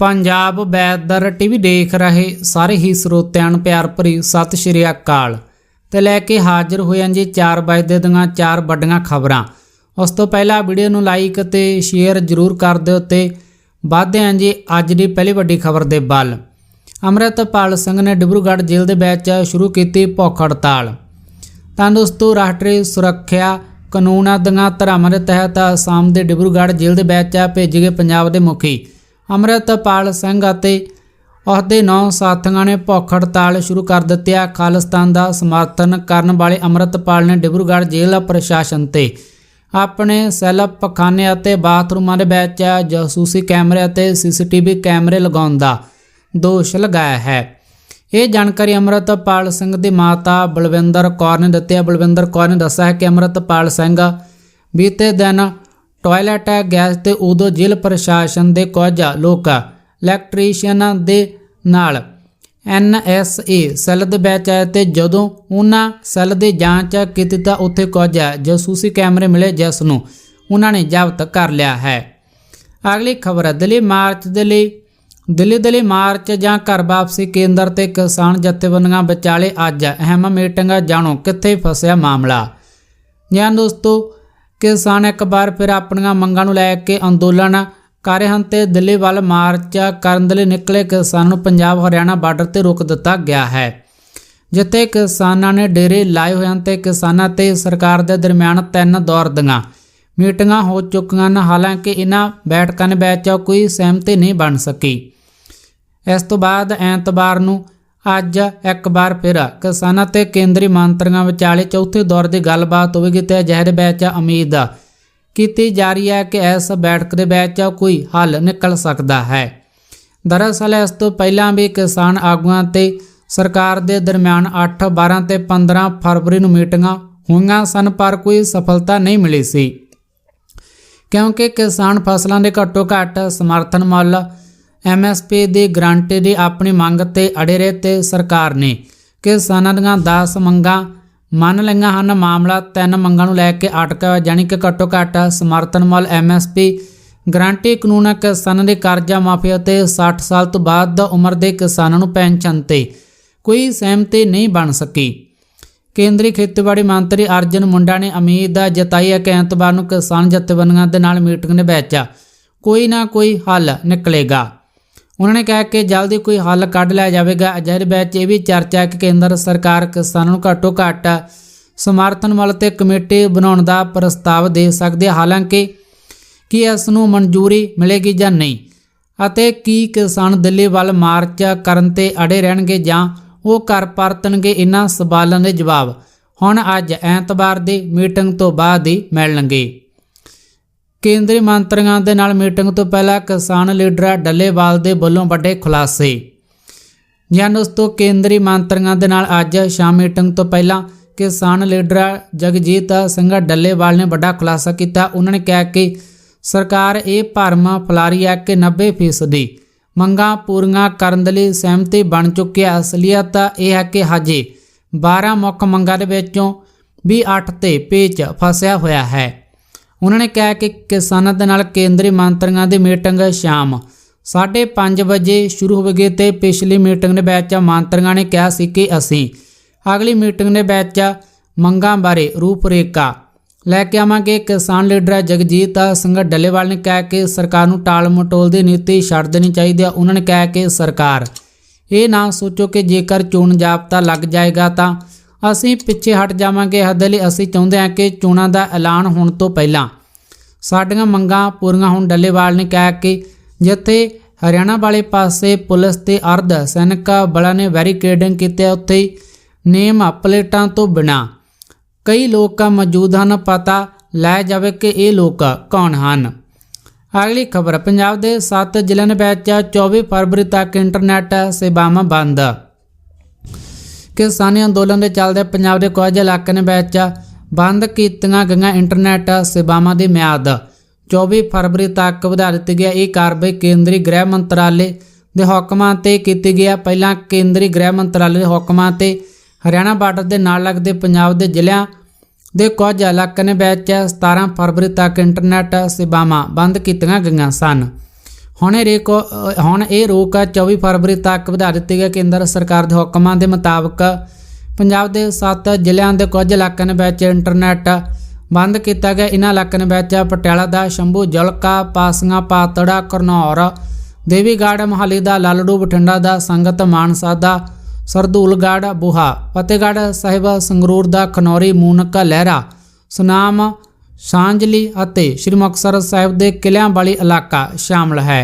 Punjab weather TV ਦੇਖ ਰਹੇ ਸਾਰੇ ਹੀ ਸਰੋਤਿਆਂ ਨੂੰ ਪਿਆਰ ਭਰੀ ਸਤਿ ਸ਼੍ਰੀ ਅਕਾਲ। ਤੇ ਲੈ ਕੇ ਹਾਜ਼ਰ ਹੋਏ ਹਾਂ ਜੀ 4 ਵਜੇ ਦੀਆਂ ਚਾਰ ਵੱਡੀਆਂ ਖਬਰਾਂ। ਉਸ ਤੋਂ ਪਹਿਲਾਂ ਵੀਡੀਓ ਨੂੰ ਲਾਈਕ ਤੇ ਸ਼ੇਅਰ ਜ਼ਰੂਰ ਕਰ ਦਿਓ ਤੇ ਵਧਦੇ ਹਾਂ ਜੀ ਅੱਜ ਦੀ ਪਹਿਲੀ ਵੱਡੀ ਖਬਰ ਦੇ ਵੱਲ। ਅੰਮ੍ਰਿਤਪਾਲ ਸਿੰਘ ਨੇ ਡਿਬਰੂਗੜ੍ਹ ਜੇਲ੍ਹ ਦੇ ਵਿੱਚ ਸ਼ੁਰੂ ਕੀਤੀ ਭੁੱਖ ਹੜਤਾਲ। ਤਾਂ ਦੋਸਤੋ ਰਾਸ਼ਟਰੀ ਸੁਰੱਖਿਆ ਕਾਨੂੰਨਾਂ ਦੀਆਂ ਧਾਰਾਵਾਂ ਦੇ ਤਹਿਤ ਅਸਾਮ ਦੇ ਡਿਬਰੂਗੜ੍ਹ ਜੇਲ੍ਹ ਦੇ ਵਿੱਚ ਭੇਜੇ ਗਏ ਪੰਜਾਬ ਦੇ ਮੁਖੀ ਅੰਮ੍ਰਿਤਪਾਲ ਸਿੰਘ ਅਤੇ ਉਸਦੇ ਨੌ ਸਾਥੀਆਂ ਨੇ ਭੁੱਖ ਹੜਤਾਲ ਸ਼ੁਰੂ ਕਰ ਦਿੱਤੀ। ਖਾਲਿਸਤਾਨ ਦਾ ਸਮਰਥਨ ਕਰਨ ਵਾਲੇ ਅੰਮ੍ਰਿਤਪਾਲ ਨੇ ਡਿਬਰੂਗੜ੍ਹ ਜੇਲ੍ਹ ਪ੍ਰਸ਼ਾਸਨ ਤੇ ਆਪਣੇ ਸੈੱਲ ਪਖਾਨੇ ਅਤੇ ਬਾਥਰੂਮਾਂ ਦੇ ਵਿੱਚ ਜਾਸੂਸੀ ਕੈਮਰੇ ਅਤੇ ਸੀਸੀਟੀਵੀ ਕੈਮਰੇ ਲਗਾਉਣ ਦਾ ਦੋਸ਼ ਲਗਾਇਆ ਹੈ। ਇਹ ਜਾਣਕਾਰੀ ਅੰਮ੍ਰਿਤਪਾਲ ਸਿੰਘ ਦੀ ਮਾਤਾ ਬਲਵਿੰਦਰ ਕੌਰ ਨੇ ਦਿੱਤੀ ਹੈ। ਬਲਵਿੰਦਰ ਕੌਰ ਨੇ ਦੱਸਿਆ ਹੈ ਕਿ ਅੰਮ੍ਰਿਤਪਾਲ ਸਿੰਘ ਬੀਤੇ ਦਿਨ ਟਾਇਲਟ ਗੈਸ ਤੇ ਉਦੋਂ ਜੇਲ੍ਹ ਪ੍ਰਸ਼ਾਸਨ ਦੇ ਕੁਝ ਲੋਕ, ਇਲੈਕਟ੍ਰੀਸ਼ੀਅਨਾਂ ਦੇ ਨਾਲ। ਐਨਐਸਏ ਸੈੱਲ ਦੇ ਵਿੱਚ ਆਏ ਤੇ ਜਦੋਂ ਉਹਨਾਂ ਸੈੱਲ ਦੀ ਜਾਂਚ ਕੀਤੀ ਤਾਂ ਉੱਥੇ ਕੁਝ ਜਾਸੂਸੀ ਕੈਮਰੇ ਮਿਲੇ ਜਿਸ ਨੂੰ ਉਹਨਾਂ ਨੇ ਜ਼ਬਤ ਕਰ ਲਿਆ ਹੈ। ਅਗਲੀ ਖਬਰ ਦਿੱਲੀ ਮਾਰਚ ਦੇ ਲਈ, ਦਿੱਲੀ ਦੇ ਲਈ ਮਾਰਚ ਜਾਂ ਘਰ ਵਾਪਸੀ ਕੇਂਦਰ ਤੇ ਕਿਸਾਨ ਜਥੇਬੰਦੀਆਂ ਵਿਚਾਲੇ ਅੱਜ ਅਹਿਮ ਮੀਟਿੰਗ, ਜਾਣੋ ਕਿੱਥੇ ਫਸਿਆ ਮਾਮਲਾ। ਜਾਂ ਦੋਸਤੋ ਕਿਸਾਨ ਇੱਕ ਵਾਰ ਫਿਰ ਆਪਣੀਆਂ ਮੰਗਾਂ ਨੂੰ ਲੈ ਕੇ ਅੰਦੋਲਨ ਕਰ ਰਹੇ ਹਨ ਤੇ ਦਿੱਲੀ ਵੱਲ ਮਾਰਚ ਕਰਨ ਦੇ ਲਈ ਨਿਕਲੇ ਕਿਸਾਨਾਂ ਨੂੰ ਪੰਜਾਬ ਹਰਿਆਣਾ ਬਾਰਡਰ ਤੇ ਰੋਕ ਦਿੱਤਾ ਗਿਆ ਹੈ। ਜਿੱਥੇ ਕਿਸਾਨਾਂ ਨੇ ਡੇਰੇ ਲਾਏ ਹੋਏ ਹਨ ਤੇ ਕਿਸਾਨਾਂ ਤੇ ਸਰਕਾਰ ਦੇ ਦਰਮਿਆਨ ਤਿੰਨ ਦੌਰ ਦੀਆਂ ਮੀਟਿੰਗਾਂ ਹੋ ਚੁੱਕੀਆਂ ਹਨ। ਹਾਲਾਂਕਿ ਇਹਨਾਂ ਬੈਠਕਾਂ ਵਿੱਚ ਕੋਈ ਸਹਿਮਤੀ ਨਹੀਂ ਬਣ ਸਕੀ। ਇਸ ਤੋਂ ਬਾਅਦ ਐਤਵਾਰ ਨੂੰ ਅੱਜ ਇੱਕ ਵਾਰ ਫਿਰ ਕਿਸਾਨਾਂ ਤੇ ਕੇਂਦਰੀ ਮੰਤਰੀਆਂ ਵਿਚਾਲੇ ਚੌਥੇ ਦੌਰ ਦੀ ਗੱਲਬਾਤ ਹੋਵੇਗੀ ਤੇ ਅਜਿਹੇ ਵਿੱਚ ਉਮੀਦ ਕੀਤੀ ਜਾ ਰਹੀ ਹੈ ਕਿ ਇਸ ਬੈਠਕ ਦੇ ਵਿੱਚ ਕੋਈ ਹੱਲ ਨਿਕਲ ਸਕਦਾ ਹੈ। ਦਰਅਸਲ ਇਸ ਤੋਂ ਪਹਿਲਾਂ ਵੀ ਕਿਸਾਨ ਆਗੂਆਂ ਤੇ ਸਰਕਾਰ ਦੇ ਦਰਮਿਆਨ 8 12 ਤੇ 15 ਫਰਵਰੀ ਨੂੰ ਮੀਟਿੰਗਾਂ ਹੋਈਆਂ ਸਨ, ਪਰ ਕੋਈ ਸਫਲਤਾ ਨਹੀਂ ਮਿਲੀ ਸੀ। ਕਿਉਂਕਿ ਕਿਸਾਨ ਫਸਲਾਂ ਦੇ ਘੱਟੋ ਘੱਟ ਸਮਰਥਨ ਮੁੱਲ ਐਮਐਸਪੀ ਦੀ ਗਰੰਟੀ ਦੀ ਆਪਣੀ ਮੰਗ ਤੇ ਅੜੇ ਰਹੇ ਤੇ ਸਰਕਾਰ ਨੇ ਕਿਸਾਨਾਂ ਦੀਆਂ 10 ਮੰਗਾਂ ਮੰਨ ਲਈਆਂ ਹਨ। ਮਾਮਲਾ ਤਿੰਨ ਮੰਗਾਂ ਨੂੰ ਲੈ ਕੇ ਅਟਕਿਆ ਹੋਇਆ ਯਾਨੀ ਕਿ ਘੱਟੋ ਘੱਟ ਸਮਰਥਨ ਮੁੱਲ ਐਮਐਸਪੀ ਗਰੰਟੀ ਕਾਨੂੰਨ ਕਿਸਾਨਾਂ ਦੇ ਕਰਜ਼ਾ ਮਾਫੀ ਅਤੇ 60 ਸਾਲ ਤੋਂ ਬਾਅਦ ਦਾ ਉਮਰ ਦੇ ਕਿਸਾਨਾਂ ਨੂੰ ਪੈਨਸ਼ਨ ਤੇ ਕੋਈ ਸਹਿਮਤੀ ਨਹੀਂ ਬਣ ਸਕੀ। ਕੇਂਦਰੀ ਖੇਤੀਬਾੜੀ ਮੰਤਰੀ ਅਰਜਨ ਮੁੰਡਾ ਨੇ ਉਮੀਦ ਜਤਾਈ ਹੈ ਕਿ ਐਤਵਾਰ ਨੂੰ ਕਿਸਾਨ ਜਥੇਬੰਦੀਆਂ ਦੇ ਨਾਲ ਮੀਟਿੰਗ ਦੇ ਵਿੱਚ ਕੋਈ ਨਾ ਕੋਈ ਹੱਲ ਨਿਕਲੇਗਾ। ਉਹਨਾਂ ਨੇ ਕਿਹਾ ਕਿ ਜਲਦੀ ਕੋਈ ਹੱਲ ਕੱਢ ਲਿਆ ਜਾਵੇਗਾ। ਅਜਿਹੇ ਵਿੱਚ ਇਹ ਵੀ ਚਰਚਾ ਹੈ ਕਿ ਕੇਂਦਰ ਸਰਕਾਰ ਕਿਸਾਨਾਂ ਨੂੰ ਘੱਟੋ ਘੱਟ ਸਮਰਥਨ ਮੁੱਲ ਤੇ ਕਮੇਟੀ ਬਣਾਉਣ ਦਾ ਪ੍ਰਸਤਾਵ ਦੇ ਸਕਦੀ ਹਾਲਾਂਕਿ ਕੀ ਇਸ ਨੂੰ ਮਨਜ਼ੂਰੀ ਮਿਲੇਗੀ ਜਾਂ ਨਹੀਂ ਅਤੇ ਕੀ ਕਿਸਾਨ ਦਿੱਲੀ ਵੱਲ ਮਾਰਚ ਕਰਨ ਤੇ ਅੜੇ ਰਹਿਣਗੇ ਜਾਂ ਉਹ ਕਰ ਪਰਤਣਗੇ ਇਹਨਾਂ ਸਵਾਲਾਂ ਦੇ ਜਵਾਬ ਹੁਣ ਅੱਜ ਐਤਵਾਰ ਦੀ ਮੀਟਿੰਗ ਤੋਂ ਬਾਅਦ ਹੀ ਮਿਲਣਗੇ। ਕੇਂਦਰੀ ਮੰਤਰੀਆਂ ਦੇ ਨਾਲ ਮੀਟਿੰਗ ਤੋਂ ਪਹਿਲਾਂ ਕਿਸਾਨ ਲੀਡਰ ਡੱਲੇਵਾਲ ਦੇ ਵੱਲੋਂ ਵੱਡੇ ਖੁਲਾਸੇ। ਜਾਂ ਦੋਸਤੋ ਕੇਂਦਰੀ ਮੰਤਰੀਆਂ ਦੇ ਨਾਲ ਅੱਜ ਸ਼ਾਮ ਮੀਟਿੰਗ ਤੋਂ ਪਹਿਲਾਂ ਕਿਸਾਨ ਲੀਡਰ ਜਗਜੀਤ ਸਿੰਘ ਡੱਲੇਵਾਲ ਨੇ ਵੱਡਾ ਖੁਲਾਸਾ ਕੀਤਾ। ਉਹਨਾਂ ਨੇ ਕਿਹਾ ਕਿ ਸਰਕਾਰ ਇਹ ਭਰਮ ਫੈਲਾ ਹੈ ਕਿ 90% ਦੀ ਮੰਗਾਂ ਪੂਰੀਆਂ ਕਰਨ ਦੇ ਲਈ ਸਹਿਮਤੀ ਬਣ ਚੁੱਕੀ ਹੈ। ਅਸਲੀਅਤ ਇਹ ਹੈ ਕਿ ਹਜੇ 12 ਮੁੱਖ ਮੰਗਾਂ ਦੇ ਵਿੱਚੋਂ ਵੀ 8 ਤੇ ਪੇਚ ਫਸਿਆ ਹੋਇਆ ਹੈ। ਉਹਨਾਂ ਨੇ ਕਿਹਾ ਕਿ ਕਿਸਾਨਾਂ ਦੇ ਨਾਲ ਕੇਂਦਰੀ ਮੰਤਰੀਆਂ ਦੀ ਮੀਟਿੰਗ ਸ਼ਾਮ 5:30 ਵਜੇ ਸ਼ੁਰੂ ਹੋਵੇਗੀ ਤੇ ਪਿਛਲੀ ਮੀਟਿੰਗ ਦੇ ਵਿੱਚ ਮੰਤਰੀਆਂ ਨੇ ਕਿਹਾ ਸੀ ਕਿ ਅਸੀਂ ਅਗਲੀ ਮੀਟਿੰਗ ਦੇ ਵਿੱਚ ਮੰਗਾਂ ਬਾਰੇ ਰੂਪਰੇਖਾ ਲੈ ਕੇ ਆਵਾਂਗੇ। ਕਿਸਾਨ ਲੀਡਰ ਜਗਜੀਤ ਸਿੰਘ ਡੱਲੇਵਾਲ ਨੇ ਕਿਹਾ ਕਿ ਸਰਕਾਰ ਨੂੰ ਟਾਲ ਮਟੋਲ ਦੀ ਨੀਤੀ ਛੱਡ ਦੇਣੀ ਚਾਹੀਦੀ ਹੈ ਉਹਨਾਂ ਨੇ ਕਿਹਾ ਕਿ ਸਰਕਾਰ ਇਹ ਨਾ ਸੋਚੋ ਕਿ ਜੇਕਰ ਚੋਣ ਜਾਬਤਾ ਲੱਗ ਜਾਏਗਾ ਤਾਂ ਅਸੀਂ ਪਿੱਛੇ ਹਟ ਜਾਵਾਂਗੇ। ਹੱਦ ਲਈ ਅਸੀਂ ਚਾਹੁੰਦੇ ਹਾਂ ਕਿ ਚੋਣਾਂ ਦਾ ਐਲਾਨ ਹੋਣ ਤੋਂ ਪਹਿਲਾਂ ਸਾਡੀਆਂ ਮੰਗਾਂ ਪੂਰੀਆਂ ਹੋਣ। ਡੱਲੇਵਾਲ ਨੇ ਕਿਹਾ ਕਿ ਜਿੱਥੇ ਹਰਿਆਣਾ ਵਾਲੇ ਪਾਸੇ ਪੁਲਿਸ ਤੇ ਅਰਧ ਸੈਨਿਕ ਬਲਾਂ ਨੇ ਬੈਰੀਕੇਡਿੰਗ ਕੀਤੀ, ਉੱਥੇ ਨੇਮ ਪਲੇਟਾਂ ਤੋਂ ਬਿਨਾ ਕਈ ਲੋਕ ਮੌਜੂਦ ਹਨ। ਪਤਾ ਲੈ ਜਾਵੇ ਕਿ ਇਹ ਲੋਕ ਕੌਣ ਹਨ। ਅਗਲੀ ਖਬਰ, ਪੰਜਾਬ ਦੇ 7 ਜ਼ਿਲ੍ਹਿਆਂ ਵਿੱਚ 24 ਫਰਵਰੀ ਤੱਕ ਇੰਟਰਨੈਟ ਸੇਵਾਵਾਂ ਬੰਦ। ਕਿਸਾਨੀ ਅੰਦੋਲਨ ਦੇ ਚੱਲਦੇ ਪੰਜਾਬ ਦੇ ਕੁਝ ਇਲਾਕਿਆਂ ਵਿੱਚ ਬੰਦ ਕੀਤੀਆਂ ਗਈਆਂ ਇੰਟਰਨੈਟ ਸੇਵਾਵਾਂ ਦੀ ਮਿਆਦ। 24 ਫਰਵਰੀ ਤੱਕ ਵਧਾ ਦਿੱਤੀ ਗਈ ਇਹ ਕਾਰਵਾਈ ਕੇਂਦਰੀ ਗ੍ਰਹਿ ਮੰਤਰਾਲੇ ਦੇ ਹੁਕਮਾਂ ਤੇ ਕੀਤੀ ਗਈ ਹੈ। ਪਹਿਲਾਂ ਕੇਂਦਰੀ ਗ੍ਰਹਿ ਮੰਤਰਾਲੇ ਦੇ ਹੁਕਮਾਂ ਤੇ ਹਰਿਆਣਾ ਬਾਰਡਰ ਦੇ ਨਾਲ ਲੱਗਦੇ ਪੰਜਾਬ ਦੇ ਜ਼ਿਲ੍ਹਿਆਂ ਦੇ ਕੁਝ ਇਲਾਕਿਆਂ ਵਿੱਚ 17 ਫਰਵਰੀ ਤੱਕ ਇੰਟਰਨੈਟ ਸੇਵਾਵਾਂ ਬੰਦ ਕੀਤੀਆਂ ਗਈਆਂ ਸਨ। ਹੁਣ ਇਹ ਰੇਕ ਹੁਣ ਇਹ ਰੋਕ 24 ਫਰਵਰੀ ਤੱਕ ਵਧਾ ਦਿੱਤੀ ਗਈ। ਕੇਂਦਰ ਸਰਕਾਰ ਦੇ ਹੁਕਮਾਂ ਦੇ ਮੁਤਾਬਕ ਪੰਜਾਬ ਦੇ 7 ਜ਼ਿਲ੍ਹਿਆਂ ਦੇ ਕੁਝ ਇਲਾਕਿਆਂ ਵਿੱਚ ਇੰਟਰਨੈਟ ਬੰਦ ਕੀਤਾ ਗਿਆ। ਇਹਨਾਂ ਇਲਾਕਿਆਂ ਵਿੱਚ ਪਟਿਆਲਾ ਦਾ ਸ਼ੰਭੂ, ਜਲਕਾ, ਪਾਸੀਆਂ, ਪਾਤੜਾ, ਕਰਨੌਰ, ਦੇਵੀਗੜ੍ਹ, ਮੋਹਾਲੀ ਦਾ ਲਾਲੜੂ, ਬਠਿੰਡਾ ਦਾ ਸੰਗਤ, ਮਾਨਸਾ ਦਾ ਸਰਦੂਲਗੜ੍ਹ, ਬੁਹਾ, ਫਤਿਹਗੜ੍ਹ ਸਾਹਿਬ, ਸੰਗਰੂਰ ਦਾ ਖਨੌਰੀ, ਮੂਨਕ, ਲਹਿਰਾ, ਸੁਨਾਮ, ਸਾਂਝਲੀ ਅਤੇ ਸ੍ਰੀ ਮੁਕਤਸਰ ਸਾਹਿਬ ਦੇ ਕਿਲ੍ਹਿਆਂ ਵਾਲੀ ਇਲਾਕਾ ਸ਼ਾਮਲ ਹੈ।